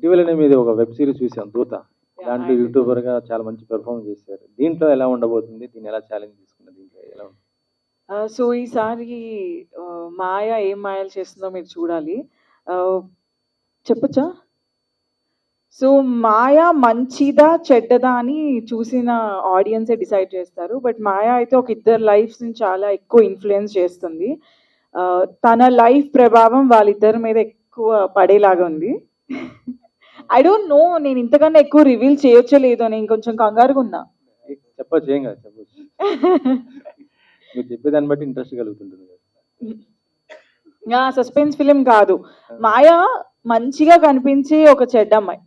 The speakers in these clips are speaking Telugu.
ఇటీవలనే మీద ఒక వెబ్ సిరీస్ చూసాం దూత. దాంట్లో I did. యూట్యూబర్గా చాలా మంచి పెర్ఫార్మెన్స్ చేశారు. దీంట్లో ఎలా ఉండబోతుంది? దీన్ని ఎలా ఛాలెంజ్ తీసుకున్నారు? దీంట్లో ఎలా ఉంటుంది సో ఈసారి మాయ ఏం మాయలు చేస్తుందో మీరు చూడాలి. చెప్పచ్చా? సో మాయ మంచిదా చెడ్డదా అని చూసిన ఆడియన్సే డిసైడ్ చేస్తారు. బట్ మాయ అయితే ఒక ఇద్దరు లైఫ్స్ని చాలా ఎక్కువ ఇన్ఫ్లుయెన్స్ చేస్తుంది. తన లైఫ్ ప్రభావం వాళ్ళిద్దరి మీద ఎక్కువ పడేలాగా ఉంది. ఐ డోంట్ నో నేను ఇంతకన్నా ఎక్కువ రివీల్ చేయొచ్చో లేదో నేను కొంచెం కంగారుగా ఉన్నా. చెప్పొచ్చు ఏం కాదు చెప్పొచ్చు. మీరు చెప్పేదాన్ని బట్టి ఇంట్రెస్ట్ కలుగుతుంటుంది సస్పెన్స్ ఫిలిం కాదు. మాయ మంచిగా కనిపించే ఒక చెడ్డ అమ్మాయి.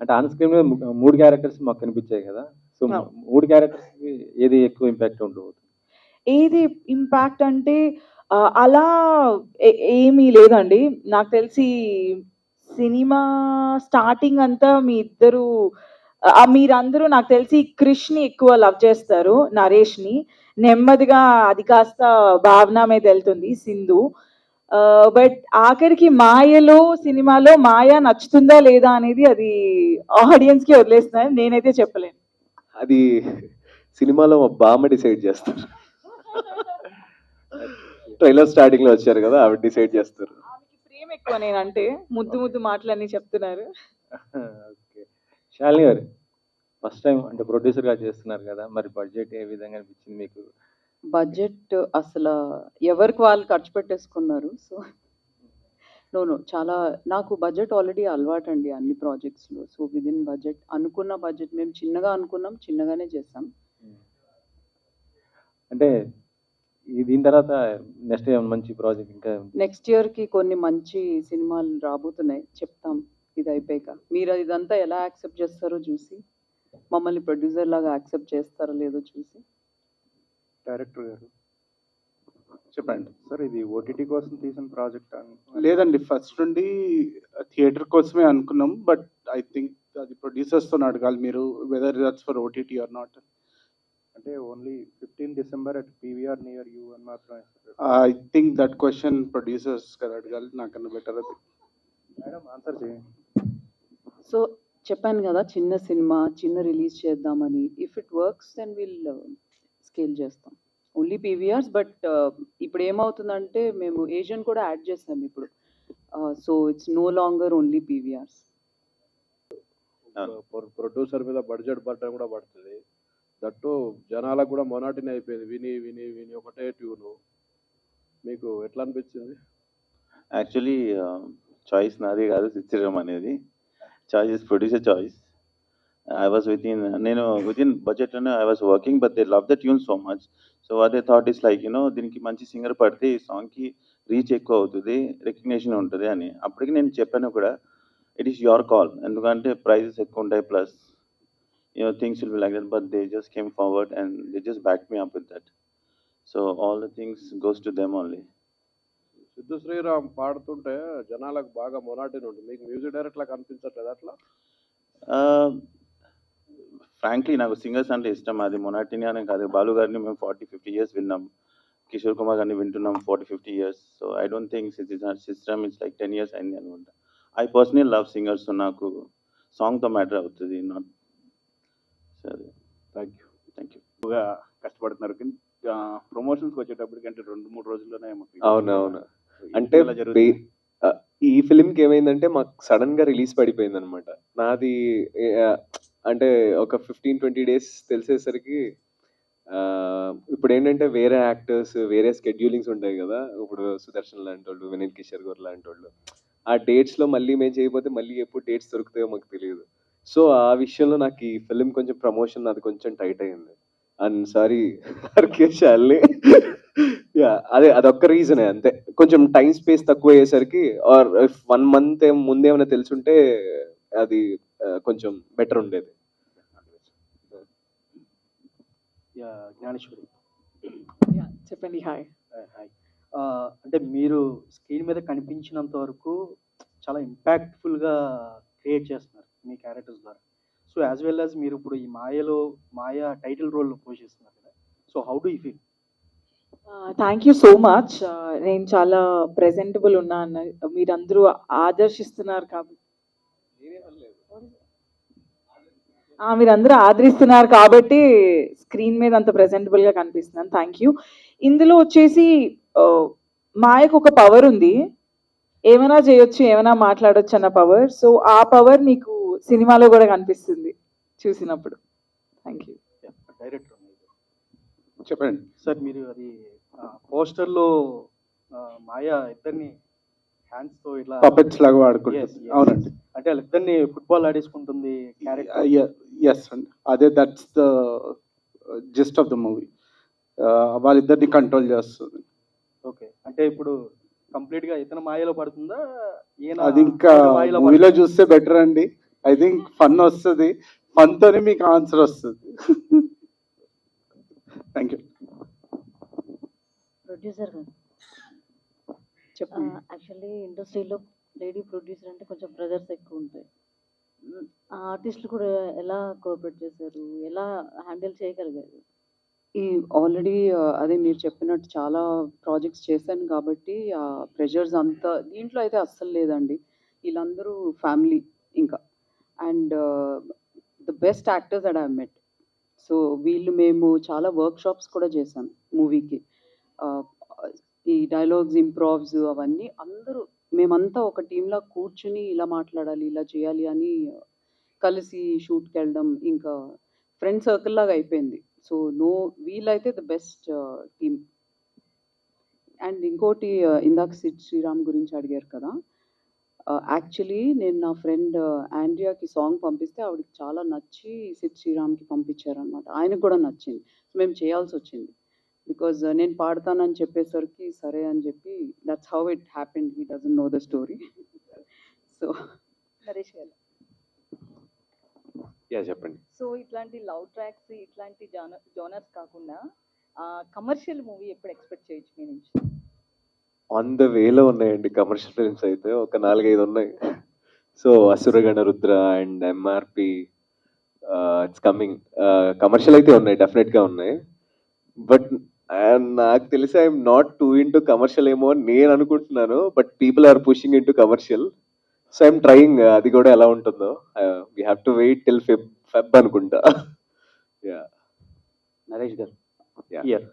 అంటే ఆన్ స్క్రీన్ మీద మూడు క్యారెక్టర్స్ మాకు కనిపించాయి కదా. సో. మూడు క్యారెక్టర్స్ ఏది ఎక్కువ ఇంపాక్ట్ ఉండబోతుంది ఏది ఇంపాక్ట్ అంటే అలా ఏమీ లేదండి. నాకు తెలిసి సినిమా స్టార్టింగ్ అంతా మీ ఇద్దరు మీరందరూ నాకు తెలిసి క్రిష్ని ఎక్కువ లవ్ చేస్తారు నరేష్ని. నెమ్మదిగా అది కాస్త భావన మీద వెళ్తుంది సింధు. బట్ ఆఖరికి మాయలో సినిమాలో మాయ నచ్చుతుందా లేదా అనేది అది ఆడియన్స్కి వదిలేస్తున్నాను నేనైతే చెప్పలేను. అది సినిమాలో మా బామ్మ డిసైడ్ చేస్తారు. ట్రైలర్ స్టార్టింగ్లో వచ్చారు కదా ఆవిడ డిసైడ్ చేస్తారు. ఆమెకి ప్రేమ ఎక్కువ నేనంటే ముద్దు ముద్దు మాటలన్నీ చెప్తున్నారు. ఓకే. శాలిని గారు ఫస్ట్ టైం అంటే producer గా చేస్తున్నారు కదా మరి బడ్జెట్ ఏ విధంగా అనిపించింది మీకు? బడ్జెట్ అసలు ఎవరికి వాళ్ళు ఖర్చు పెట్టేసుకున్నారు సో నో నో చాలా నాకు బడ్జెట్ ఆల్రెడీ అలవాటు అండి అన్ని ప్రాజెక్ట్స్లో సో విదిన్ బడ్జెట్ అనుకున్న బడ్జెట్ మేము చిన్నగా అనుకున్నాం చిన్నగానే చేసాం. అంటే దీని తర్వాత నెక్స్ట్ మంచి ప్రాజెక్ట్ ఇంకా నెక్స్ట్ ఇయర్కి కొన్ని మంచి సినిమాలు రాబోతున్నాయి. చెప్తాం ఇది అయిపోయాక. మీరు ఇదంతా ఎలా యాక్సెప్ట్ చేస్తారో చూసి మమ్మల్ని ప్రొడ్యూసర్ లాగా యాక్సెప్ట్ చేస్తారో లేదో చూసి. డైరెక్టర్ గారు. చెప్పండి. సార్ ఇది ఓటీటీ కోసం తీసిన ప్రాజెక్ట్? లేదండి ఫస్ట్ నుండి థియేటర్ కోసమే అనుకున్నాం బట్ ఐ థింక్ అది ప్రొడ్యూసర్స్తో అడగాలి మీరు weather that's for OTT or not అంటే only fifteen December at PVR near you అని మాత్రమే I think that question producers గారు అడగాలి నాకన్నా బెటర్ అది. మేడం ఆన్సర్ చేయండి. సో చెప్పాను కదా చిన్న సినిమా చిన్న రిలీజ్ చేద్దామని. If it works then will scale చేస్తాం. ఓన్లీ పీవీఆర్స్ బట్ ఇప్పుడు ఏమవుతుందంటే మేము ఏజెంట్ కూడా యాడ్ చేసాం ఇప్పుడు. So it's no longer only PVRs producer మీద బడ్జెట్ బర్డన్ కూడా పడుతుంది. దట్టు జనాలకు కూడా మొనాటిని అయిపోయింది. విని విని విని ఒకటే ట్యూను. మీకు ఎట్లా అనిపించింది? యాక్చువల్లీ చాయిస్ నాది కాదు చిత్రం అనేది. Choice is producer choice I was with in నేను with in budget I was working but they love the tune so much so అదే thought is like you know దీనికి మంచి సింగర్ పడితే ఈ సాంగ్కి రీచ్ ఎక్కువ అవుతుంది రికగ్నేషన్ ఉంటుంది అని. అప్పటికి నేను చెప్పాను కూడా ఇట్ ఈస్ యువర్ కాల్ ఎందుకంటే ప్రైజెస్ ఎక్కువ ఉంటాయి plus you know things will be like that but they just came forward and they just back me up with that so all the things goes to them only Sid Sriram పాడుతుంటే జనాలకు బాగా మొనాటిని ఉంటుంది. మీకు మ్యూజిక్ డైరెక్ట్ లాగా అనిపించట్లేదు అట్లా? ఫ్రాంక్లీ నాకు సింగర్స్ అంటే ఇష్టం. అది మొనాటిని అనే కాదు. బాలు గారిని మేము ఫార్టీ ఫిఫ్టీ ఇయర్స్ విన్నాం. కిషోర్ కుమార్ గారిని వింటున్నాం forty fifty years so I don't think system it's like ten years అయింది అనుకుంటా. ఐ పర్సనలీ లవ్ సింగర్స్ నాకు సాంగ్తో మ్యాటర్ అవుతుంది. నాట్ సరే. థ్యాంక్ యూ థ్యాంక్ యూ కష్టపడుతున్నారు. ప్రమోషన్స్కి వచ్చేటప్పటికి అంటే రెండు మూడు రోజుల్లోనే అవునవును ఈ అంటే ఈ ఫిలిం కి ఏమైందంటే మాకు సడన్గా రిలీజ్ పడిపోయింది అనమాట నాది అంటే ఒక ఫిఫ్టీన్ ట్వంటీ డేస్ తెలిసేసరికి ఇప్పుడు ఏంటంటే వేరే యాక్టర్స్ వేరే స్కెడ్యూలింగ్స్ ఉంటాయి కదా. ఇప్పుడు సుదర్శన్ లాంటి వాళ్ళు వినీత్ కిషోర్ గారు లాంటి వాళ్ళు ఆ డేట్స్లో మళ్ళీ మేము చేయకపోతే మళ్ళీ ఎప్పుడు డేట్స్ దొరుకుతాయో మాకు తెలియదు. సో ఆ విషయంలో నాకు ఈ ఫిలిం కొంచెం ప్రమోషన్ అది కొంచెం టైట్ అయింది అండ్ సారీ అర్కేశాలి యా అదే అదొక్క రీజనే అంతే. కొంచెం టైం స్పేస్ తక్కువ అయ్యేసరికి ఆర్ వన్ మంత్ ముందేమైనా తెలుసుంటే అది ఆ, కొంచెం బెటర్ ఉండేది. యా, జ్ఞానేశ్వరి. Yeah, చెప్పండి హాయ్ హాయ్ అంటే మీరు స్క్రీన్ మీద కనిపించినంత వరకు చాలా ఇంపాక్ట్ఫుల్గా క్రియేట్ చేస్తున్నారు. మీ క్యారెక్టర్స్ ద్వారా. సో యాజ్ వెల్ యాజ్ మీరు ఇప్పుడు ఈ మాయలో మాయ టైటిల్ రోల్ పోషిస్తున్నారు కదా. So how do you feel thank you so much నేను చాలా ప్రెజెంటబుల్ ఉన్నాను మీరందరూ ఆదర్శిస్తున్నారు కాబట్టి ఆ, మీరందరూ ఆదరిస్తున్నారు కాబట్టి స్క్రీన్ మీద అంత presentable గా కనిపిస్తున్నాను. థ్యాంక్ యూ ఇందులో వచ్చేసి ఆ, మాయకు ఒక పవర్ ఉంది. ఏమైనా చేయొచ్చు ఏమైనా మాట్లాడొచ్చు అన్న పవర్ సో ఆ పవర్ నీకు సినిమాలో కూడా కనిపిస్తుంది చూసినప్పుడు. థ్యాంక్ యూ డైరెక్టర్ చెప్పండి. సార్ మీరు అది పోస్టర్లో మాయా ఇద్దరిని హ్యాండ్స్తో ఇట్లా పపెట్స్ లాగా. అవునండి. అంటే వాళ్ళిద్దరిని ఫుట్బాల్ ఆడేసుకుంటుంది ఎస్ అండి అదే that's the gist of the movie వాళ్ళిద్దరిని కంట్రోల్ చేస్తుంది. ఓకే. అంటే ఇప్పుడు కంప్లీట్గా ఇతను మాయలో పడుతుందా? అది ఇంకా మూవీలో? చూస్తే బెటర్ అండి. ఐ థింక్ ఫన్ వస్తుంది. ఫన్ తోనే మీకు ఆన్సర్ వస్తుంది. థ్యాంక్ యూ ప్రొడ్యూసర్ గారు. చెప్పండి. యాక్చువల్లీ ఇండస్ట్రీలో లేడీ ప్రొడ్యూసర్ అంటే కొంచెం ప్రెజర్స్ ఎక్కువ ఉంటాయి. ఆ ఆర్టిస్టులు కూడా ఎలా కోఆపరేట్ చేశారు? ఎలా హ్యాండిల్ చేయగలిగారు? ఈ ఆల్రెడీ అదే మీరు చెప్పినట్టు చాలా ప్రాజెక్ట్స్ చేశాను కాబట్టి ఆ ప్రెషర్స్ అంతా దీంట్లో అయితే అస్సలు లేదండి. వీళ్ళందరూ ఫ్యామిలీ ఇంకా. And the best actors ad I met so వీళ్ళు మేము చాలా వర్క్ షాప్స్ కూడా చేసాం మూవీకి. Uh, ఈ డైలాగ్స్ ఇంప్రావ్స్ అవన్నీ అందరూ మేమంతా ఒక టీంలా కూర్చుని ఇలా మాట్లాడాలి ఇలా చేయాలి అని కలిసి షూట్కి వెళ్ళడం ఇంకా ఫ్రెండ్ సర్కిల్ లాగా అయిపోయింది. సో నో వీలైతే ద బెస్ట్ టీమ్ అండ్ ఇంకోటి uh, ఇందాక సిద్ శ్రీరామ్ గురించి అడిగారు కదా యాక్చువల్లీ నేను నా ఫ్రెండ్ ఆండ్రియాకి సాంగ్ పంపిస్తే ఆవిడకి చాలా నచ్చి సిద్ శ్రీరామ్కి పంపించారనమాట ఆయనకు కూడా నచ్చింది. మేము చేయాల్సి వచ్చింది. బికాజ్ నేను పాడతానని చెప్పేసరికి సరే అని చెప్పి that's how it happened he doesn't know the story so Naresh గారు. యా చెప్పండి. సో ఇట్లాంటి లవ్ ట్రాక్స్ ఇట్లాంటి జోనర్స్ కాకుండా కమర్షియల్ మూవీ ఎప్పుడు ఎక్స్పెక్ట్ చేయొచ్చు మీ నుంచి? ఆన్ ద వేలో ఉన్నాయండి కమర్షియల్ ఫిల్మ్స్ అయితే. ఒక నాలుగైదు ఉన్నాయి. So Asuragana Rudra and MRP it's coming commercial అయితే ఉన్నాయి డెఫినెట్గా ఉన్నాయి. బట్ నాకు తెలిసి I'm not too into commercial ఏమో అని నేను అనుకుంటున్నాను. But people are pushing into commercial so I'm trying అది కూడా ఎలా ఉంటుందో. We have to wait till Feb Feb అనుకుంటా. యా నరేష్ గారు. Year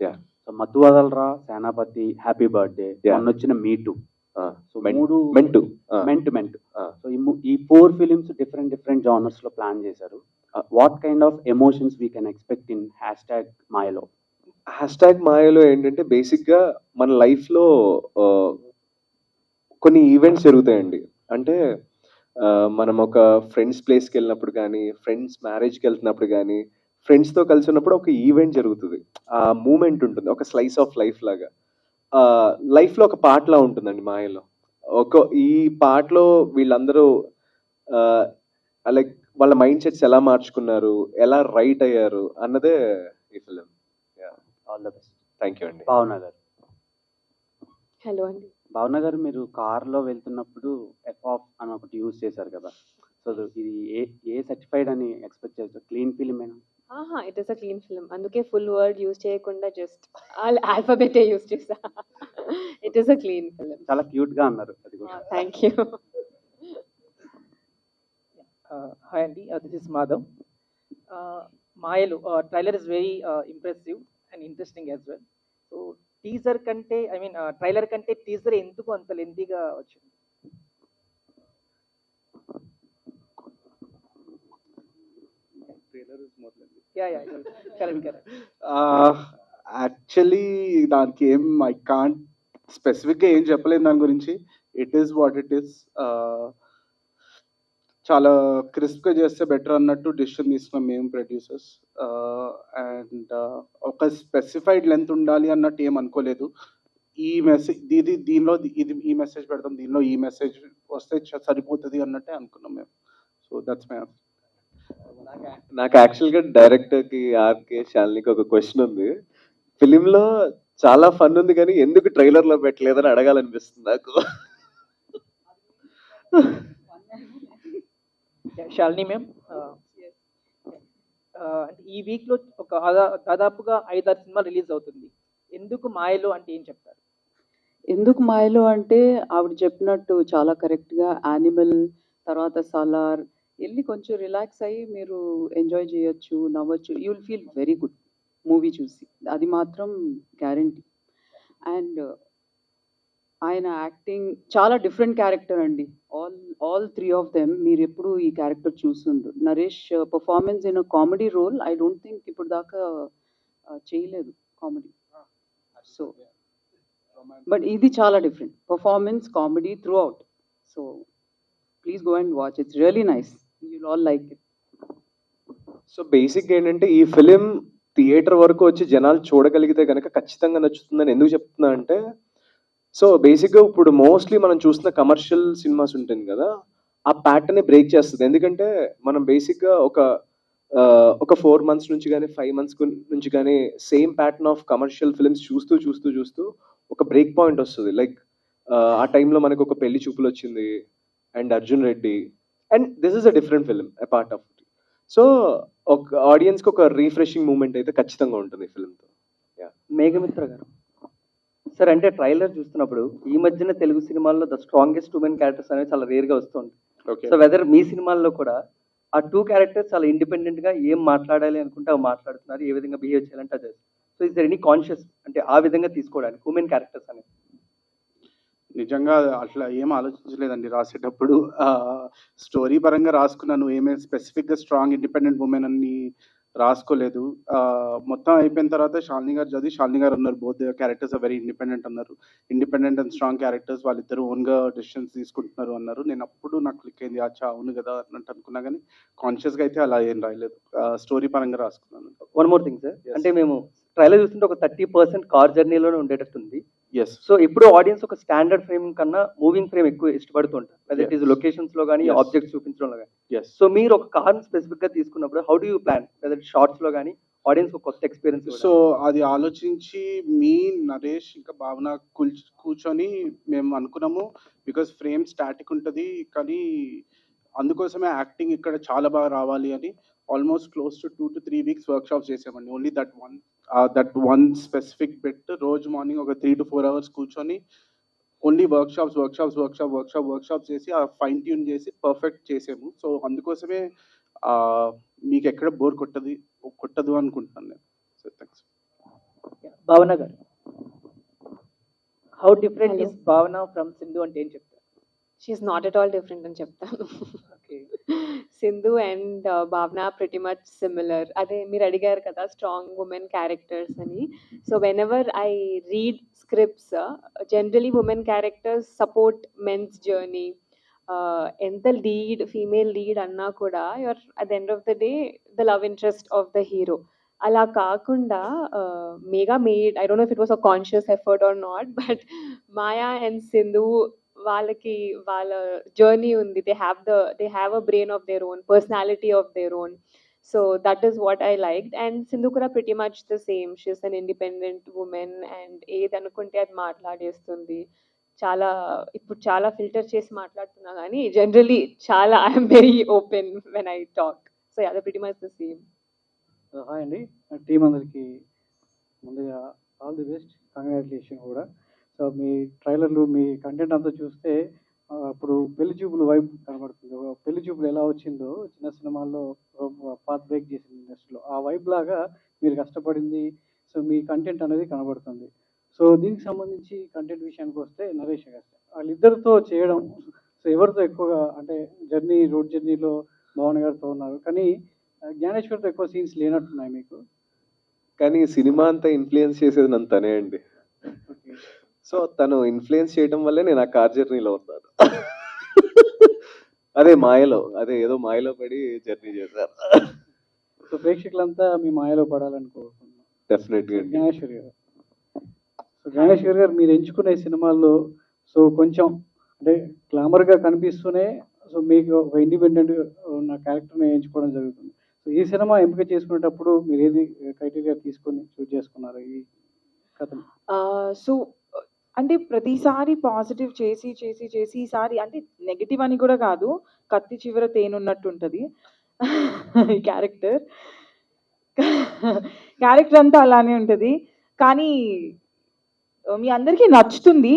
Yeah. So Mathu Vadalara Senapathi happy birthday Yeah. మొన్న వచ్చిన మీటు సో మూడు మెంటు మెంట్ మెంట్. సో ఈ ఫోర్ ఫిలిమ్స్ డిఫరెంట్ డిఫరెంట్ జానర్స్లో ప్లాన్ చేశారు. What kind of emotions we can expect in hashtag Maayalo hashtag Maayalo ఏంటంటే బేసిక్గా మన లైఫ్లో కొన్ని ఈవెంట్స్ జరుగుతాయండి. అంటే మనం ఒక ఫ్రెండ్స్ ప్లేస్కి వెళ్ళినప్పుడు కానీ ఫ్రెండ్స్ మ్యారేజ్కి వెళ్తున్నప్పుడు కానీ ఫ్రెండ్స్తో కలిసి ఉన్నప్పుడు ఒక ఈవెంట్ జరుగుతుంది. ఆ మూమెంట్ ఉంటుంది. ఒక స్లైస్ ఆఫ్ లైఫ్ లాగా. లైఫ్లో ఒక పాటలా ఉంటుందండి మాయలో. ఒక ఈ పాటలో వీళ్ళందరూ లైక్ వాళ్ళ మైండ్ సెట్స్ ఎలా మార్చుకున్నారు ఎలా రైట్ అయ్యారు అన్నదే ఈ film all the best thank you అండి. భావన గారు. హలో అండి. భావన గారు మీరు కార్లో వెళ్తున్నప్పుడు ఎఫ్ ఆఫ్ అని ఒకటి యూజ్ చేశారు కదా. సో ఇది ఏ ఏ సర్టిఫైడ్ అని ఎక్స్పెక్ట్ చేస్తారు క్లీన్ ఫిలిం ఆహా it is a clean film అందుకే ఫుల్ వర్డ్ యూజ్ చేయకుండా జస్ట్ ఆల్ఫాబెటే యూజ్ చేసా it is a clean film చాలా క్యూట్గా అన్నారు. అది కూడా. థ్యాంక్ యూ హాయ్ అండి దిస్ ఇస్ మాధవ్ మాయలు trailer is very impressive and interesting as well so teaser కంటే ఐ మీన్ ట్రైలర్ కంటే టీజర్ ఎందుకు అంత లెంతీగా వచ్చింది? Yeah yeah correct correct actually దానికి ఏం ఐ కాంట్ స్పెసిఫిక్గా ఏం చెప్పలేను దాని గురించి. It is what it is చాలా క్రిస్ప్గా చేస్తే బెటర్ అన్నట్టు డిసిషన్ తీసుకున్నాం మేము ప్రొడ్యూసర్స్ అండ్ ఒక స్పెసిఫైడ్ లెంత్ ఉండాలి అన్నట్టు ఏం అనుకోలేదు. ఈ మెసేజ్ ఇది దీనిలో ఇది ఈ మెసేజ్ పెడతాం దీనిలో ఈ మెసేజ్ వస్తే సరిపోతుంది అన్నట్టే అనుకున్నాం మేము. సో దట్స్ మై నాకు యాక్చువల్గా డైరెక్టర్కి ఆర్కే శాలినికి ఒక క్వశ్చన్ ఉంది. ఫిలింలో చాలా ఫన్ ఉంది కానీ ఎందుకు ట్రైలర్లో పెట్టలేదని అడగాలనిపిస్తుంది నాకు. శాలిని మ్యామ్ అంటే ఈ వీక్లో ఒక దాదా- దాదాపుగా ఐదారు సినిమాలు రిలీజ్ అవుతుంది. ఎందుకు మాయలో అంటే ఏం చెప్తారు? ఎందుకు మాయలో అంటే ఆవిడ చెప్పినట్టు చాలా కరెక్ట్గా యానిమల్ తర్వాత సలార్ వెళ్ళి కొంచెం రిలాక్స్ అయ్యి మీరు ఎంజాయ్ చేయొచ్చు నవ్వచ్చు. You will feel very good movie చూసి. అది మాత్రం గ్యారంటీ అండ్ ఆయన యాక్టింగ్ చాలా డిఫరెంట్ క్యారెక్టర్ అండి. All all three of them మీరు ఎప్పుడు ఈ character చూస్తుండ్రు. Naresh performance in comedy role I don't think ఇప్పుడు దాకా uh, చేయలేదు కామెడీ సో బట్ ఇది చాలా different performance comedy throughout so please go and watch it's really nice you'll all like it so basic ఏంటంటే ఈ ఫిలిం థియేటర్ వరకు వచ్చి జనాలు చూడగలిగితే కనుక ఖచ్చితంగా నచ్చుతుందని ఎందుకు చెప్తున్నా అంటే సో బేసిక్గా ఇప్పుడు మోస్ట్లీ మనం చూస్తున్న కమర్షియల్ సినిమాస్ ఉంటుంది కదా ఆ ప్యాటర్న్ బ్రేక్ చేస్తుంది. ఎందుకంటే మనం బేసిక్గా ఒక ఒక ఫోర్ మంత్స్ నుంచి కానీ ఫైవ్ మంత్స్ నుంచి కానీ same pattern of commercial films చూస్తూ చూస్తూ చూస్తూ ఒక బ్రేక్ పాయింట్ వస్తుంది. లైక్ ఆ టైంలో మనకు ఒక పెళ్ళి చూపులు వచ్చింది and Arjun Reddy and this is a different film a part of so ఒక ఆడియన్స్కి ఒక రీఫ్రెషింగ్ మూమెంట్ అయితే ఖచ్చితంగా ఉంటుంది ఈ ఫిల్మ్తో మేఘమిత్ర గారు. సార్ అంటే ట్రైలర్ చూస్తున్నప్పుడు ఈ మధ్యన తెలుగు సినిమాల్లో ద స్ట్రాంగెస్ట్ ఉమెన్ క్యారెక్టర్స్ అనేవి చాలా రేర్గా వస్తుంది సో వెదర్ మీ సినిమాల్లో కూడా ఆ టూ క్యారెక్టర్స్ చాలా ఇండిపెండెంట్గా ఏం మాట్లాడాలి అనుకుంటే అవి మాట్లాడుతున్నారు ఏ విధంగా బిహేవ్ చేయాలంటే అది. So is there any conscious అంటే ఆ విధంగా తీసుకోవడానికి ఉమెన్ క్యారెక్టర్స్ అనేవి? నిజంగా అట్లా ఏం ఆలోచించలేదండి. రాసేటప్పుడు స్టోరీ పరంగా రాసుకున్నాను ఏమే స్పెసిఫిక్గా స్ట్రాంగ్ ఇండిపెండెంట్ ఉమెన్ అని రాసుకోలేదు. ఆ, మొత్తం అయిపోయిన తర్వాత షాలిని గారు చదివి షాలిని గారు అన్నారు both characters are very independent అన్నారు. ఇండిపెండెంట్ అండ్ స్ట్రాంగ్ క్యారెక్టర్స్ వాళ్ళిద్దరు ఓన్గా డెసిషన్స్ తీసుకుంటున్నారు అన్నారు. నేను అప్పుడు నాకు క్లిక్ అయింది అచ్చా అవును కదా అన్నట్టు అనుకున్నా కానీ కాన్షియస్గా అయితే అలా ఏం రాయలేదు. స్టోరీ పరంగా రాసుకున్నాను. వన్ మోర్ థింగ్ సార్ అంటే మేము ట్రైలర్ చూస్తుంటే ఒక థర్టీ పర్సెంట్ కార్ జర్నీలోనే ఉండేటట్టుంది. ఎస్ సో ఇప్పుడు ఆడియన్స్ ఒక స్టాండర్డ్ ఫ్రేమ్ కన్నా మూవింగ్ ఫ్రేమ్ ఎక్కువ ఇష్టపడుతుంటారు. అదే ఇట్ ఈస్ లొకేషన్స్లో కానీ. ఆబ్జెక్ట్స్ చూపించడంలో కానీ సో మీరు ఒక కార్ స్పెసిఫిక్గా తీసుకున్నప్పుడు హౌ డు యూ ప్లాన్ షార్ట్స్లో కానీ ఆడియన్స్ ఒక కొత్త ఎక్స్పీరియన్స్ సో అది ఆలోచించి మీ నరేష్ ఇంకా భావన కూర్చొని మేము అనుకున్నాము. బికాస్ ఫ్రేమ్ స్టాటిక్ ఉంటుంది కానీ అందుకోసమే యాక్టింగ్ ఇక్కడ చాలా బాగా రావాలి అని almost close to two to three weeks workshops చేసామండి. Only that one that one specific bet రోజు మార్నింగ్ ఒక త్రీ టు ఫోర్ అవర్స్ కూర్చొని only workshops workshops workshop workshop workshop చేసి ఆ ఫైన్ ట్యూన్ చేసి పర్ఫెక్ట్ చేసాము. సో అందుకోసమే ఆ, మీకు ఎక్కడ బోర్ కొట్టది కొట్టదు అనుకుంటున్నాను నేను. సో థ్యాంక్స్ భావన గారు. How different. Is Bhavana from Sindhu అంటే ఏం చెప్తారు? She is not at all different అని చెప్తాను. Okay Sindhu and Bhavana pretty much similar అదే మీరు అడిగారు కదా స్ట్రాంగ్ ఉమెన్ క్యారెక్టర్స్ అని. So whenever I read scripts generally women characters support men's journey ఎంత లీడ్ ఫీమేల్ లీడ్ అన్నా కూడా your at the end of the day the love interest of the hero అలా కాకుండా మేగా made I don't know if it was a conscious effort or not but Maya and Sindhu వాళ్ళకి వాళ్ళ జర్నీ ఉంది. They have the they have a brain of their own personality of their own so that is what I like and సింధుకుర pretty much the same she's an independent women and ఏది అనుకుంటే అది మాట్లాడేస్తుంది. చాలా ఇప్పుడు చాలా ఫిల్టర్ చేసి మాట్లాడుతున్నా కానీ జనరలీ చాలా I'm very open when I talk so అదే pretty much the same hi అండి. టీం అందరికి ముందుగా ఆల్ ది బెస్ట్ కంగ్రాచులేషన్ కూడా. సో మీ ట్రైలర్లు మీ కంటెంట్ అంతా చూస్తే ఆ, ఇప్పుడు పెళ్ళి చూపులు వైబ్ కనబడుతుంది. పెళ్ళి చూపులు ఎలా వచ్చిందో చిన్న సినిమాల్లో పాత్ బ్రేక్ చేసింది ఇండస్ట్రీలో ఆ వైబ్ లాగా మీరు కష్టపడింది సో మీ కంటెంట్ అనేది కనబడుతుంది. సో దీనికి సంబంధించి కంటెంట్ విషయానికి వస్తే నరేష్ గారు వాళ్ళిద్దరితో చేయడం సో ఎవరితో ఎక్కువగా అంటే జర్నీ రోడ్ జర్నీలో భవన్ గారితో ఉన్నారు. కానీ జ్ఞానేశ్వర్తో ఎక్కువ సీన్స్ లేనట్టున్నాయి మీకు? కానీ సినిమా అంతా ఇన్ఫ్లుయెన్స్ చేసేది నన్ను తనే అండి. సో తను ఇన్ఫ్లుయెన్స్ చేయడం వల్లే నేను ఆ కార్ జర్నీలో ఉన్నాను. అదే మాయలో అదే ఏదో మాయలో పడి జర్నీ చేశాను. సో ప్రేక్షకులంతా మీ మాయలో పడాలని డెఫినెట్గా జ్ఞానేశ్వరి గారు. సో జ్ఞానేశ్వరి గారు మీరు ఎంచుకునే సినిమాల్లో సో కొంచెం అంటే గ్లామర్గా కనిపిస్తూనే సో మీకు ఒక ఇండిపెండెంట్ ఉన్న క్యారెక్టర్ని ఎంచుకోవడం జరుగుతుంది. సో ఈ సినిమా ఎంపిక చేసుకునేటప్పుడు మీరు ఏది క్రైటీరియా తీసుకొని చూస్ చేసుకున్నారు ఈ కథను? సో అంటే ప్రతిసారి పాజిటివ్ చేసి చేసి చేసి ఈసారి అంటే నెగిటివ్ అని కూడా కాదు కత్తి చివర తేనున్నట్టు ఉంటుంది. క్యారెక్టర్. క్యారెక్టర్ అంతా అలానే ఉంటుంది. కానీ మీ అందరికీ నచ్చుతుంది.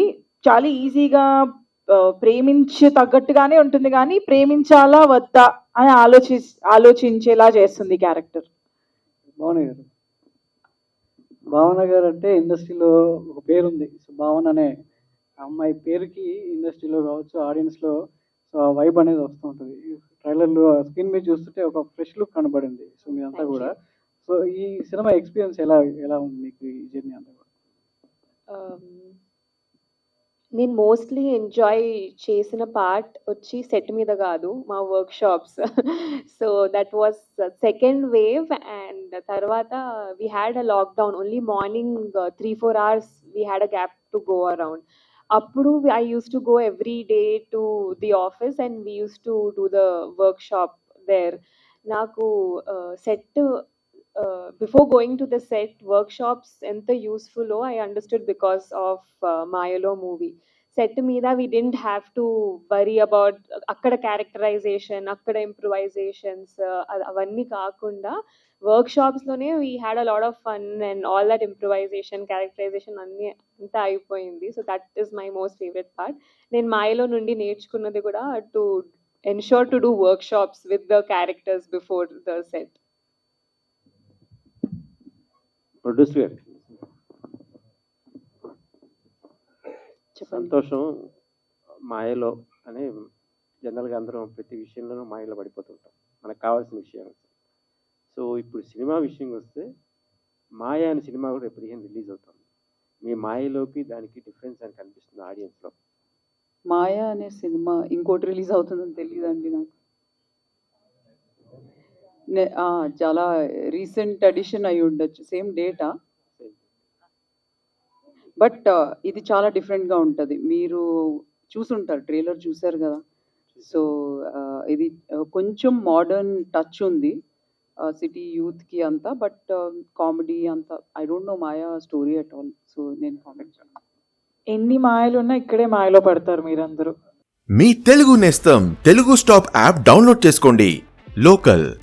చాలా ఈజీగా ప్రేమించే తగ్గట్టుగానే ఉంటుంది కానీ ప్రేమించాలా వద్దా అని ఆలోచి ఆలోచించేలా చేస్తుంది క్యారెక్టర్. బాగున్నాయి భావన గారు అంటే ఇండస్ట్రీలో ఒక పేరు ఉంది సో భావన అనే అమ్మాయి పేరుకి ఇండస్ట్రీలో కావచ్చు ఆడియన్స్లో సో ఆ వైబ్ అనేది వస్తూ ఉంటుంది. ట్రైలర్లో స్క్రీన్ మీద చూస్తుంటే ఒక ఫ్రెష్ లుక్ కనబడింది. సో మీరంతా Thank కూడా సో ఈ సినిమా ఎక్స్పీరియన్స్ ఎలా ఎలా ఉంది మీకు ఈ జర్నీ అంతా కూడా? నేను మోస్ట్లీ ఎంజాయ్ చేసిన పార్ట్ వచ్చి సెట్ మీద కాదు మా workshops so that was second wave and తర్వాత we had a lockdown only morning three four hours we had a gap to go around అప్పుడు I use to go every day to the office and we use to do the workshop there నాకు set before going to the set workshops ఎంత useful I understood because of మాయలో మూవీ సెట్ మీద we didn't have to worry about అక్కడ క్యారెక్టరైజేషన్ అక్కడ ఇంప్రూవైజేషన్స్ అవన్నీ కాకుండా వర్క్ షాప్స్లోనే we had a lad of fun and all that improvisation characterization అన్నీ అంతా అయిపోయింది. So that is my most favourite part నేను మాయలో నుండి నేర్చుకున్నది కూడా to ensure to do workshops with the characters before the set గారు చెప్పండి. సంతోషం మాయలో అని జనరల్గా అందరం ప్రతి విషయంలోనూ మాయలో పడిపోతుంటాం. మనకు కావాల్సిన విషయం సో ఇప్పుడు సినిమా విషయం వస్తే మాయ అనే సినిమా కూడా పదిహేను రిలీజ్ అవుతుంది. మీ మాయలోకి దానికి డిఫరెన్స్ అని కనిపిస్తుంది ఆడియన్స్లో. మాయా అనే సినిమా ఇంకోటి రిలీజ్ అవుతుందని తెలియదండి నాకు. చాలా రీసెంట్ అడిషన్ అయి ఉండొచ్చు. సేమ్ డేటా బట్ ఇది చాలా డిఫరెంట్గా ఉంటుంది. మీరు చూసుంటారు. ట్రైలర్ చూసారు కదా? సో ఇది కొంచెం మోడర్న్ టచ్ ఉంది. సిటీ యూత్కి అంతా. బట్ కామెడీ అంతా I don't know Maya story at all so నేను కామెంట్ ఎన్ని మాయలు ఉన్నా ఇక్కడే మాయలో పడతారు మీరందరూ. మీ తెలుగు నేస్తం తెలుగు స్టాప్ యాప్ డౌన్లోడ్ చేసుకోండి. లోకల్.